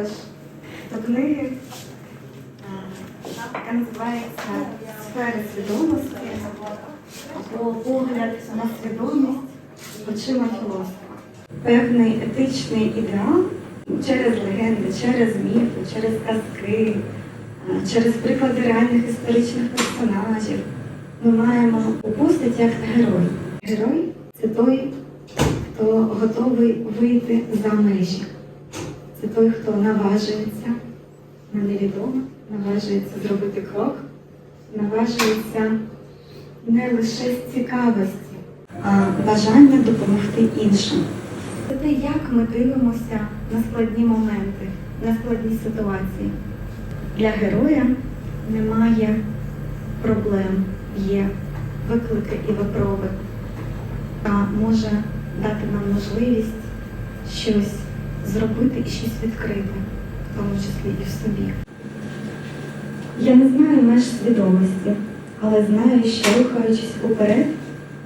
також до книги, яка називається Сфери свідомості або погляд на свідомість очима філософа. Певний етичний ідеал через легенди, через міфи, через казки, через приклади реальних історичних персонажів ми маємо упустити як герой. Герой це той, хто готовий вийти за межі. Це той, хто наважується на невідоме, наважується зробити крок, наважується не лише з цікавості, а бажання допомогти іншим. Це те, як ми дивимося на складні моменти, на складні ситуації. Для героя немає проблем, є виклики і випроби, а може дати нам можливість щось зробити і щось відкрити, в тому числі і в собі. Я не знаю меж свідомості, але знаю, що рухаючись уперед,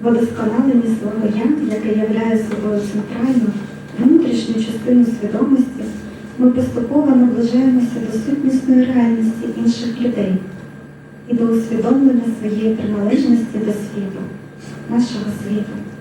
в удосконаленні свого я, яке являє собою центральну внутрішню частину свідомості, ми поступово наближаємося до сутнісної реальності інших людей і до усвідомлення своєї приналежності до світу, нашого світу.